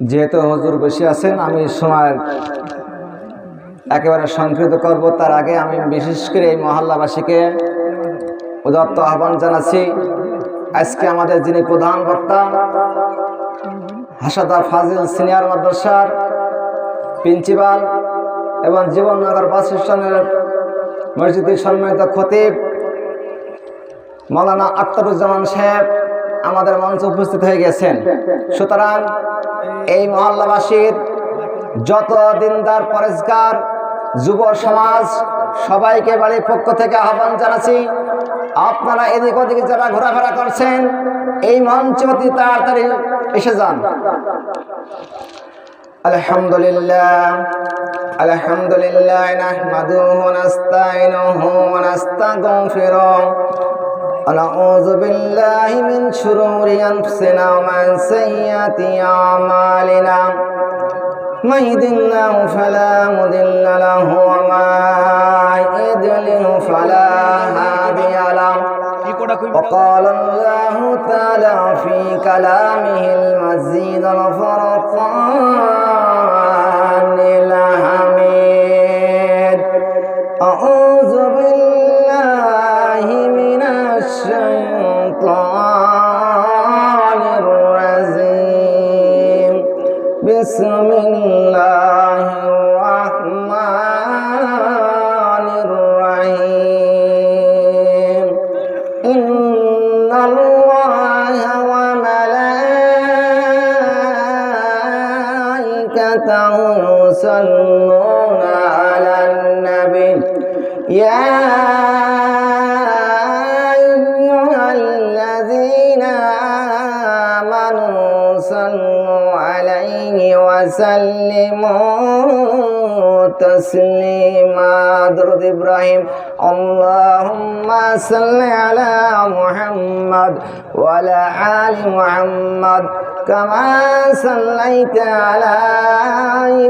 যেহেতু হজুর বসে আছেন, আমি সময় একেবারে সংক্ষিপ্ত করব। তার আগে আমি বিশেষ করে এই মহল্লাবাসীকে উদত্ত আহ্বান জানাচ্ছি, আজকে আমাদের যিনি প্রধান বক্তা, হাসাদা ফাজিল সিনিয়র মাদ্রাসার প্রিন্সিপাল এবং জীবননগর বাস স্টেশনের মসজিদের সম্মানিত খতিব মৌলানা আখতারুজ্জামান সাহেব আমাদের মঞ্চে উপস্থিত হয়ে গেছেন। সুতরাং এই মহল্লাবাসীর যত দিনদার পরেশগার যুব সমাজ, সবাইকে বাড়ির পক্ষ থেকে আহ্বান জানাচ্ছি, আপনারা এদিক ওদিকে যারা ঘোরাফেরা করছেন, এই মঞ্চে অতি তাড়াতাড়ি এসে যান। আলহামদুলিল্লাহ আলহামদুলিল্লাহ, নাহমাদুহু ওয়া নাস্তাইনুহু ওয়া নাস্তাগফিরুহ। ونعوذ بالله من شرور أنفسنا ومن سيئات أعمالنا. من يهد الله فلا مضل له وما يضلل فلا هادي له. وقال الله تعالى في كلامه المزيد الفرقان الشيطان الرجيم بسم وسلموا تسليما. درود إبراهيم. اللهم صل على محمد وعلى آل محمد كما صليت على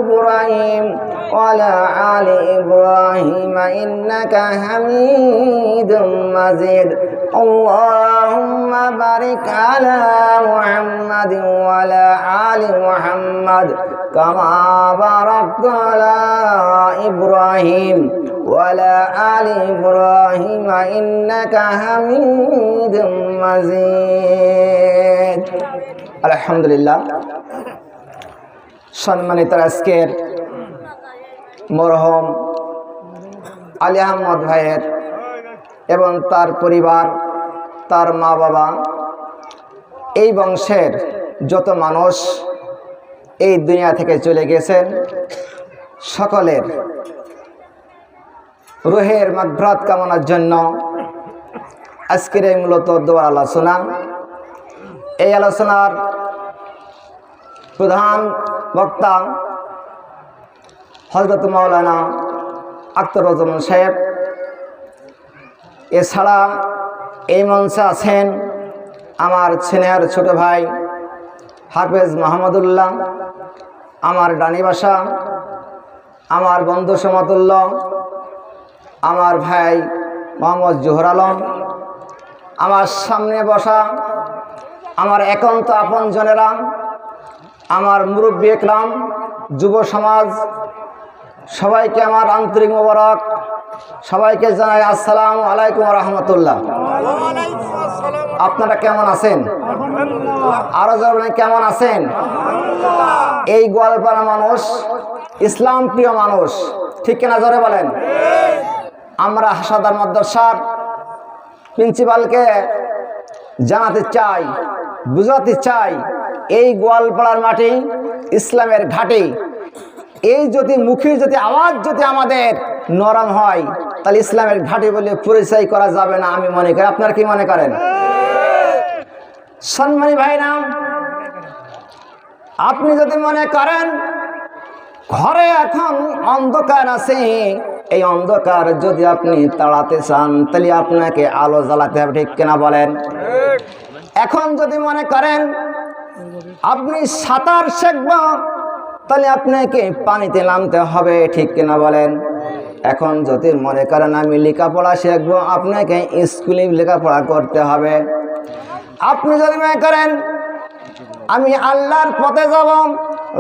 إبراهيم. وعلى آل إبراهيم إنك حميد مجيد اللهم بارك على محمد وعلى آل محمد كما باركت على إبراهيم وعلى آل إبراهيم إنك حميد مجيد الحمد لله সম্মানিত আজকের মরহম আলী আহমদ ভাইয়ের এবং তার পরিবার, তার মা বাবা এই বংশের যত মানুষ এই দুনিয়া থেকে চলে গেছেন, সকলের রোহের মাগভ্রাত কামনার জন্য আজকের এই মূলত দোয়ার আলোচনা। এই আলোচনার প্রধান বক্তা হজরত মাওলানা আখতারুজ্জামান সাহেব। এছাড়া এই মঞ্চে আছেন আমার ছেলের ছোট ভাই হাফেজ মাহমুদুল্লাহ, আমার ডানি বাসা, আমার বন্ধু সমতুল্য আমার ভাই মোহাম্মদ জোহর আলম, আমার সামনে বসা আমার একান্ত আপন জনেরা আমার মুরব্বী একরাম, যুব সমাজ সবাইকে আমার আন্তরিক মোবারক, সবাইকে জানাই আসসালাম আলাইকুম রহমতুল্লাহ। আপনারা কেমন আছেন? আরও যাবেন কেমন আছেন? এই গোয়ালপাড়া মানুষ, ইসলাম প্রিয় মানুষ, ঠিক কিনা জোরে বলেন? আমরা হাসাদার মাদ্রাসার প্রিন্সিপালকে জানাতে চাই, বুঝাতে চাই, এই গোয়ালপাড়ার মাটি ইসলামের ঘাটে। এই যদি মুখের যদি আওয়াজ যদি আমাদের নরম হয়, তাহলে ইসলামের ঘাটে বলে পরিচয় করা যাবে না আমি মনে করি। আপনার কি মনে করেন? সম্মানী ভাই নাম আপনি যদি মনে করেন, ঘরে এখন অন্ধকার আছে, এই অন্ধকার যদি আপনি তাড়াতে চান, তাহলে আপনাকে আলো জ্বালাতে হবে, ঠিক কিনা বলেন? এখন যদি মনে করেন, আপনি সাঁতার শিখব তাহলে আপনাকে পানিতে নামতে হবে, ঠিক কিনা বলেন? এখন যদি মনে করেন আমি লেখাপড়া শিখব, আপনাকে স্কুলে লেখাপড়া করতে হবে। আপনি যদি মনে করেন, আমি আল্লাহর পথে যাব,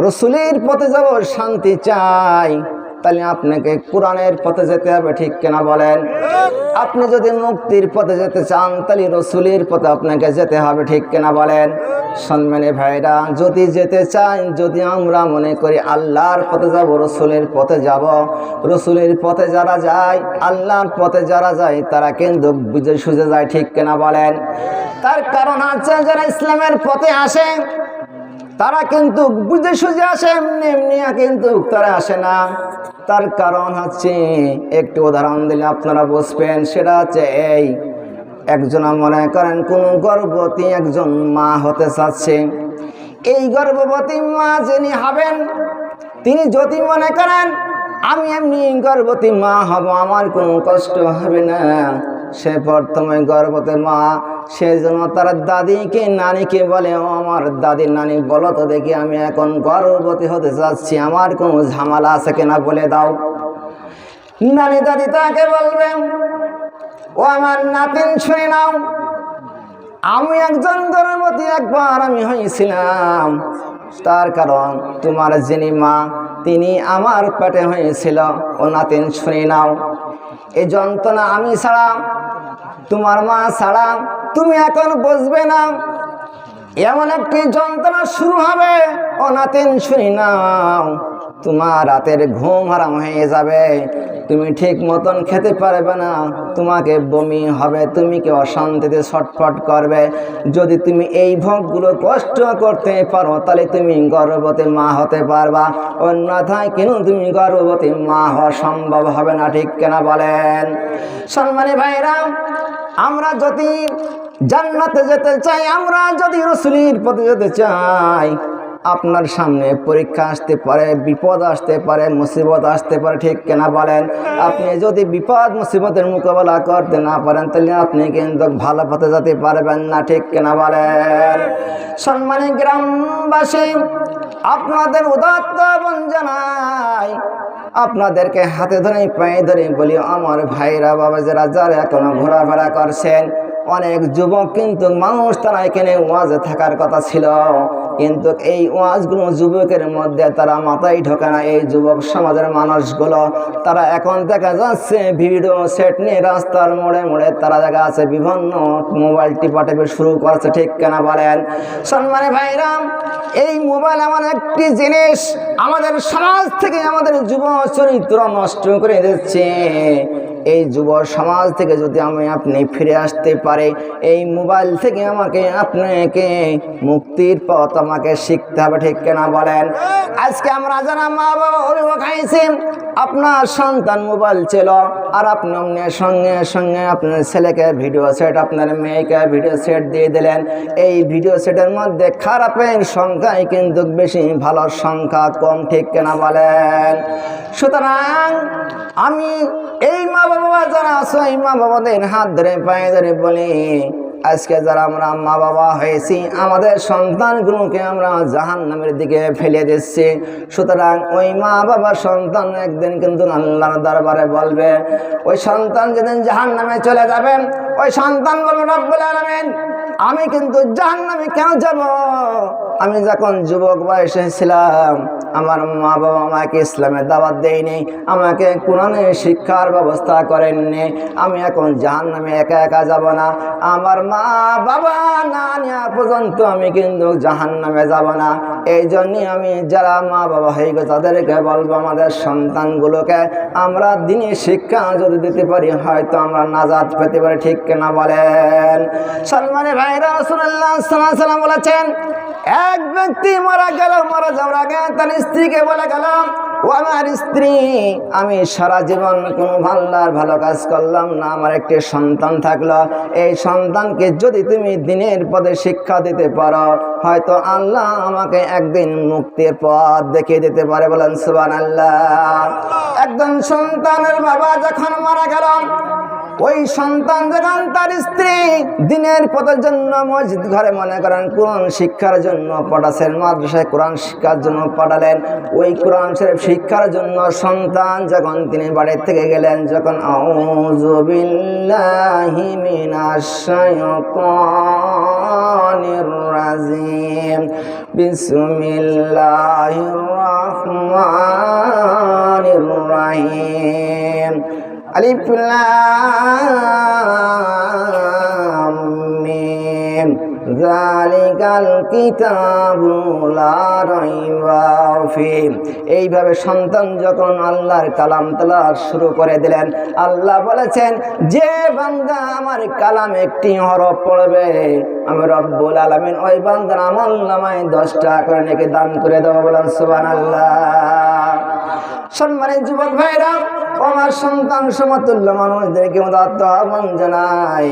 রসুলের পথে যাব, শান্তি চাই, তাহলে আপনাকে কোরআনের পথে যেতে হবে, ঠিক কেনা বলেন? আপনি যদি মুক্তির পথে যেতে চান, তাহলে রসুলের পথে আপনাকে যেতে হবে, ঠিক কেনা বলেন? সম্মানে ভাইরা, যদি যেতে চাই, যদি আমরা মনে করি আল্লাহর পথে যাব, রসুলের পথে যাব, রসুলের পথে যারা যায়, আল্লাহর পথে যারা যায়, তারা কিন্তু বুঝে সুঝে যায়, ঠিক কেনা বলেন? তার কারণ আছে যারা ইসলামের পথে আসে, তারা কিন্তু বুঝে সুঝে আসে, এমনি এমনি কিন্তু তারা আসে না। তার কারণ হচ্ছে, একটু উদাহরণ দিলে আপনারা বুঝবেন, সেটা হচ্ছে এই একজন মনে করেন, কোন গর্ভবতী একজন মা হতে চাচ্ছে। এই গর্ভবতী মা যিনি হবেন, তিনি যদি মনে করেন, আমি এমনি গর্ভবতী মা হব, আমার কোনো কষ্ট হবে না। সে প্রথমে গর্ভবতী মা সেই জন্য তার দাদিকে, নানিকে বলে, ও আমার দাদি, নানি, বলো তো দেখি আমি এখন গর্ভবতী হতে চাচ্ছি, আমার কোনো ঝামেলা আছে কিনা বলে দাও। নানি দাদি তাকে বলবেন ও আমার নাতিন, শুনে নাও। আমি একজন গর্ভবতী, একবার আমি হয়েছিলাম। তার কারণ তোমার যিনি মা, তিনি আমার পেটে হয়েছিল। ও নাতিন, শুনে নাও। এই যন্ত্রণা আমি ছাড়া, তোমার মা ছাড়া তুমি এখন বসবে না। এমন একটি যন্ত্রণা শুরু হবে। ও নাতিন, শুনি নাও। তোমার রাতের ঘুম হারাম হয়ে যাবে। তুমি ঠিক মতন খেতে পারবে না। তোমাকে বমি হবে, তুমি কি অশান্তিতে ছটফট করবে। যদি তুমি এই ভোগগুলো কষ্ট করতে পারো, তাহলে তুমি গর্ভবতী মা হতে পারবা। অন্যথায় কেন তুমি গর্ভবতী মা হওয়া সম্ভব হবে না, ঠিক কেনা বলেন। সম্মানী ভাইরা, আমরা যদি জান্নাতে যেতে চাই, আমরা যদি রসুলির পথে যেতে চাই আপনার সামনে পরীক্ষা আসতে পারে, বিপদ আসতে পারে, মুসিবত আসতে পারে, ঠিক কেনা বলেন? আপনি যদি বিপদ, মুসিবতের মোকাবেলা করতে না পারেন, তাহলে আপনি কিন্তু ভালো পথে যেতে পারবেন না, ঠিক কেনা বলেন? সম্মানী গ্রামবাসী, আপনাদের উদাত্ত জানাই, আপনাদেরকে হাতে ধরে পায়ে ধরে বলি, আমার ভাইরা বাবা যারা যারা এখনও ঘোরাফেরা করছেন, অনেক যুবক কিন্তু মানুষ তারা এখানে ওয়াজে থাকার কথা ছিল। কিন্তু এই ওয়াজগুলো যুবকের মধ্যে তারা মাথায় ঢোকে না। এই যুবক সমাজের মানুষগুলো, তারা এখন দেখা যাচ্ছে ভিডিও সেট নিয়ে রাস্তার মোড়ে মোড়ে তারা দেখা আছে বিভিন্ন মোবাইল টিপা টিপে শুরু করেছে, ঠিক কেনা বলেন? সম্মানে ভাইরাম এই মোবাইল এমন একটি জিনিস আমাদের সমাজ থেকে আমাদের যুব চরিত্র নষ্ট করে দিচ্ছে। এই যুব সমাজ থেকে যদি আমি আপনি ফিরে আসতে পারে, এই মোবাইল থেকে আমাকে আপনাকে মুক্তির পথ আমাকে শিখতে হবে, ঠিক কেনা বলেন? আজকে আমরা যারা মা বাবা অভিভাবক আইছি আপনার সন্তান মোবাইল ছিল, আর আপনি অমনি সঙ্গে সঙ্গে আপনার ছেলেকে ভিডিও সেট, আপনার মেয়েকে ভিডিও সেট দিয়ে দিলেন। এই ভিডিও সেটের মধ্যে খারাপের সংখ্যাই কিন্তু বেশি ভালো সংখ্যা কম, ঠিক কেনা বলেন? সুতরাং আমি এই মা বাবা, যারা আছো, এই মা বাবাদের হাত ধরে, পায়ে ধরে বলি, আজকে যারা আমরা মা বাবা হয়েছি, আমাদের সন্তানগুলোকে আমরা জাহান নামের দিকে ফেলে দিচ্ছি। সুতরাং ওই মা বাবার সন্তান একদিন কিন্তু আল্লাহর দরবারে বলবে, ওই সন্তান যেদিন জাহান নামে চলে যাবে ওই সন্তান বলবে রব্বুল আলমিন, আমি কিন্তু জাহান্নামে কেন যাব? আমি যখন যুবক বয়সে ছিলাম, আমার মা বাবা আমাকে ইসলামের দাওয়াত দেয়নি, আমাকে কোরআনের শিক্ষার ব্যবস্থা করেননি, আমি এখন জাহান নামে একা একা যাব না। আমার মা বাবা না নেওয়া পর্যন্ত আমি কিন্তু জাহান নামে যাব না। এই জন্যই আমি যারা মা বাবা হয়ে গেছে, তাদেরকে বলব, আমাদের সন্তানগুলোকে আমরা দিনে শিক্ষা যদি দিতে পারি, হয়তো আমরা নাজাদ পেতে পারি, ঠিক কেনা বলেন? সলমানের ভাইরা রসুল্লাহ সাল্লাম বলেছেন, এক ব্যক্তি মারা গেল, মারা যাওয়ার আগে তার স্ত্রীকে বলে গেল ও আমার স্ত্রী, আমি সারা জীবন কোনো ভাল্লার ভালো কাজ করলাম না, আমার একটি সন্তান থাকল। এই সন্তানকে যদি তুমি দিনের পদে শিক্ষা দিতে পারো, হয়তো আল্লাহ আমাকে একদিন মুক্তির পথ দেখিয়ে দিতে পারে। বলেন সুবান আল্লাহ একজন সন্তানের বাবা যখন মারা গেল ওই সন্তান যখন তার স্ত্রী দিনের পথের জন্য মসজিদ ঘরে মনে করেন কোরআন শিক্ষার জন্য পাঠাছেন মাদ্রাসায় কোরআন শিক্ষার জন্য পাঠালেন, ওই কোরআন শরীফ শিক্ষার জন্য সন্তান যখন তিনি বাড়ির থেকে গেলেন, যখন বিসমিল্লাহির রহমানির রহিম। আলিফ লাম মিম জালিকাল কিতাবু লা রাইবা এইভাবে সন্তান যখন আল্লাহর কালাম তেলাওয়াত শুরু করে দিলেন, আল্লাহ বলেছেন, যে বান্দা আমার কালাম একটি হরফ পড়বে, আমি রব্বুল আলামিন ওই বান্দার আমল নামায় দশটা করে নাকি দান করে দেবো বলেন সুবহানাল্লাহ। সম্মানিত যুবক ভাইরা আমার সন্তান সমতুল্য মানুষদেরকে উদাত্ত আহ্বান জানাই।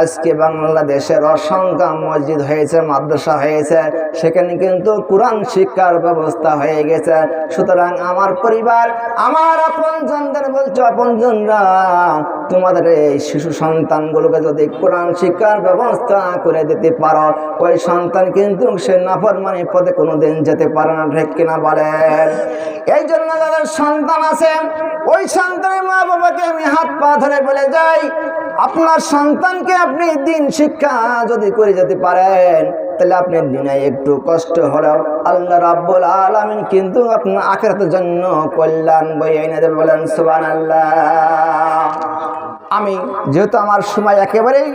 আজকে বাংলাদেশের অসংখ্য মসজিদ হয়েছে, মাদ্রাসা হয়েছে, সেখানে কিন্তু কোরআন শিক্ষার ব্যবস্থা হয়ে গেছে। সুতরাং আমার পরিবার, আমার আপনজনদের বলছো, আপনজনরা, তোমাদের এই শিশু সন্তানগুলোকে যদি কোরআন শিক্ষার ব্যবস্থা করে দিতে পারো, ওই সন্তান কিন্তু সে নাফরমানি পদে কোনোদিন যেতে পারে না। ঠিক কিনা বলেন? এই জন্য যাদের সন্তান আছে, ওই সন্তানের মা বাবাকে আমি হাত পা ধরে বলে যাই আপনার সন্তানকে আপনি দিন শিক্ষা যদি করে যেতে পারেন, তাহলে আপনি দিনে একটু কষ্ট হলেও আল্লাহ রাব্বুল আলামিন কিন্তু আপনার আখেরাতের জন্য কল্যাণ বয়ে এনে দেবে বলেন, সুবহানাল্লাহ। আমি যেহেতু আমার সময় একেবারেই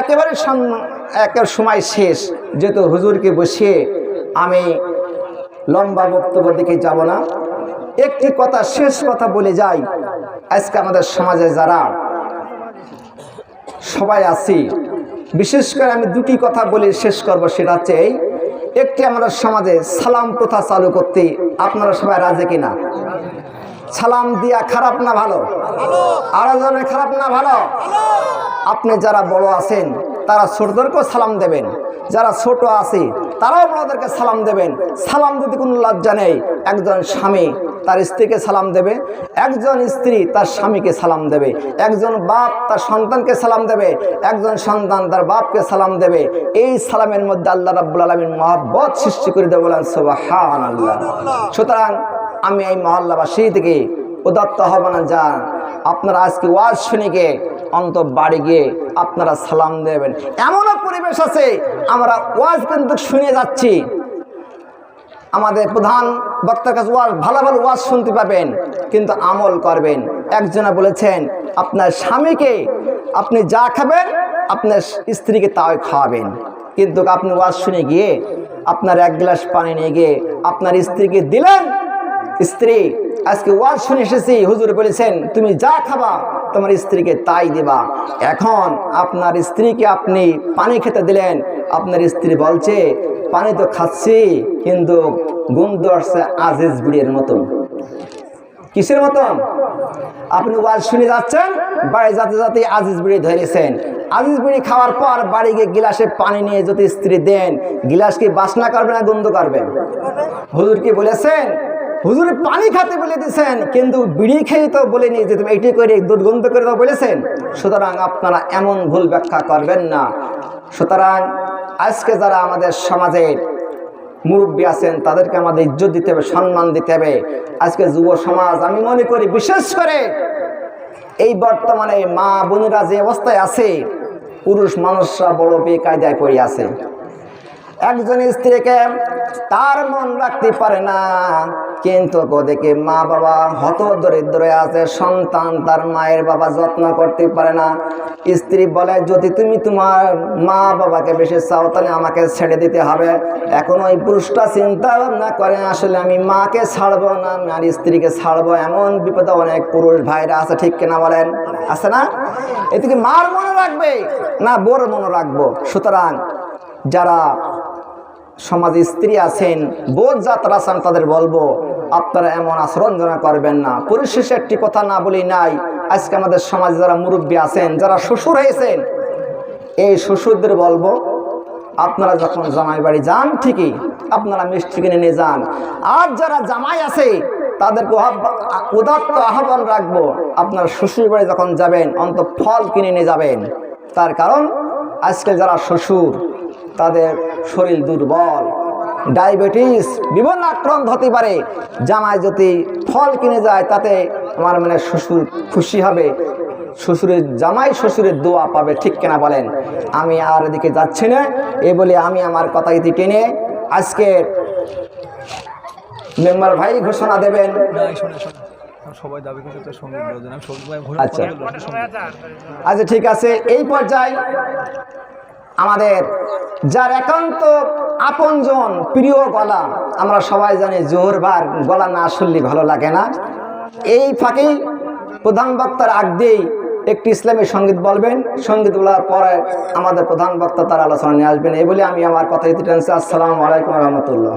একেবারে একের সময় শেষ, যেহেতু হুজুরকে বসিয়ে আমি লম্বা বক্তব্য দিকে যাব না, একটি কথা শেষ কথা বলে যাই। আজকে আমাদের সমাজে যারা সবাই আছি। বিশেষ করে আমি দুটি কথা বলে শেষ করব, সেটা হচ্ছে এই, একটি আমরা সমাজে সালাম প্রথা চালু করতে আপনারা সবাই রাজে কিনা? সালাম দিয়া খারাপ না ভালো? আরও জনের খারাপ না ভালো? আপনি যারা বড় আছেন তারা ছোটদেরকেও সালাম দেবেন। যারা ছোট আছে, তারাও বড়দেরকে সালাম দেবেন। সালাম দিতে কোনো লজ্জা নেই, একজন স্বামী তার স্ত্রীকে সালাম দেবে, একজন স্ত্রী তার স্বামীকে সালাম দেবে, একজন বাপ তার সন্তানকে সালাম দেবে, একজন সন্তান তার বাপকে সালাম দেবে। এই সালামের মধ্যে আল্লাহ রাব্বুল আলমিন মহাব্বত সৃষ্টি করে দেবে বলেন সোবাহান আল্লাহ সুতরাং আমি এই মহল্লাবাসী থেকে উদাত্ত আহ্বান যান আপনারা আজকে ওয়াজ শুনে গিয়ে অন্ত বাড়ি গিয়ে আপনারা সালাম দেবেন। এমনও পরিবেশ আছে, আমরা ওয়াজ কিন্তু শুনে যাচ্ছি। আমাদের প্রধান বক্তার কাছে ওয়াজ, ভালো ভালো ওয়াজ শুনতে পাবেন, কিন্তু আমল করবেন। একজনে বলেছেন, আপনার স্বামীকে আপনি যা খাবেন, আপনার স্ত্রীকে তাও খাওয়াবেন। কিন্তু আপনি ওয়াজ শুনে গিয়ে আপনার এক গ্লাস পানি নিয়ে গিয়ে আপনার স্ত্রীকে দিলেন স্ত্রী, আজকে ওয়াজ শুনে এসেছি, হুজুর বলেছেন, তুমি যা খাবা, তোমার স্ত্রীকে তাই দিবা। এখন আপনার স্ত্রীকে আপনি পানি খেতে দিলেন, আপনার স্ত্রী বলছে, পানি তো খাচ্ছি, কিন্তু গন্ধ আসছে আজিজ বিড়ির মতন। কিসের মতন? আপনি ওয়াজ শুনে যাচ্ছেন, বাড়ি যাতে যাতে আজিজ বিড়ি ধরেছেন। আজিজ বিড়ি খাওয়ার পর বাড়ি গিয়ে গিলাসে পানি নিয়ে যদি স্ত্রী দেন, গিলাস কি বাসনা করবে না গন্ধ করবে? হুজুর কি বলেছেন হুজুর পানি খাতে বলে দিয়েছেন, কিন্তু বিড়ি খেয়ে তো বলেনি যে তুমি এইটি করে দুর্গন্ধ করে তো বলেছেন। সুতরাং আপনারা এমন ভুল ব্যাখ্যা করবেন না। সুতরাং আজকে যারা আমাদের সমাজের মুরব্বী আছেন, তাদেরকে আমাদের ইজ্জত দিতে হবে, সম্মান দিতে হবে। আজকে যুব সমাজ, আমি মনে করি বিশেষ করে এই বর্তমানে মা বোনেরা যে অবস্থায় আছে, পুরুষ মানুষরা বড় বেকায়দায় পড়ে আছে। একজন স্ত্রীকে তার মন রাখতে পারে না। কিন্তু ওদিকে মা বাবা হত দরিদ্র আছে, সন্তান তার মায়ের বাবা যত্ন করতে পারে না। স্ত্রী বলে, যদি তুমি তোমার মা বাবাকে বেশি চাও, তাহলে আমাকে ছেড়ে দিতে হবে। এখন ওই পুরুষটা চিন্তা ভাবনা করে, আসলে আমি মাকে ছাড়বো না আমি আর স্ত্রীকে ছাড়বো? এমন বিপদে অনেক পুরুষ ভাইরা আছে, ঠিক কিনা বলেন? আছে না? এদিকে মার মনে রাখবে না, বোর মনে রাখব। সুতরাং যারা সমাজে স্ত্রী আছেন, বোধ যাত্রা আছেন তাদের বলব, আপনারা এমন আচরণ যেন করবেন না। পরিশেষে একটি কথা না বলি নাই, আজকে আমাদের সমাজে যারা মুরব্বী আছেন, যারা শ্বশুর হয়েছেন, এই শ্বশুরদের বলব, আপনারা যখন জামাই বাড়ি যান ঠিকই, আপনারা মিষ্টি কিনে নিয়ে যান। আর যারা জামাই আছে আহ্বা- উদাত্ত আহ্বান রাখব, আপনারা শ্বশুর বাড়ি যখন যাবেন অন্ত ফল কিনে নিয়ে যাবেন। তার কারণ, আজকে যারা শ্বশুর তাদের শরীর দুর্বল। ডায়াবেটিস বিভিন্ন আক্রান্ত হতে পারে। জামাই যদি ফল কিনে যায় তাতে আমার মানে শ্বশুর খুশি হবে। শ্বশুরের জামাই শ্বশুরের দোয়া পাবে ঠিক কেনা বলেন? আমি আর এদিকে যাচ্ছি না। এ বলে আমি আমার কথা ইতি টেনে আজকের মেম্বার ভাই ঘোষণা দেবেন। সবাই দাবি আচ্ছা। আচ্ছা ঠিক আছে। এই পর্যায়ে আমাদের যার একান্ত আপনজন প্রিয় গলা, আমরা সবাই জানি জোহরবার গলা না শুনলে ভালো লাগে না। এই ফাঁকেই প্রধান বক্তার আগ দিয়েই একটি ইসলামী সংগীত বলবেন। সংগীত বলার পরে আমাদের প্রধান বক্তা তার আলোচনা নিয়ে আসবেন। এই বলে আমি আমার কথা ইতি আসসালামু আলাইকুম রহমতুল্লাহ।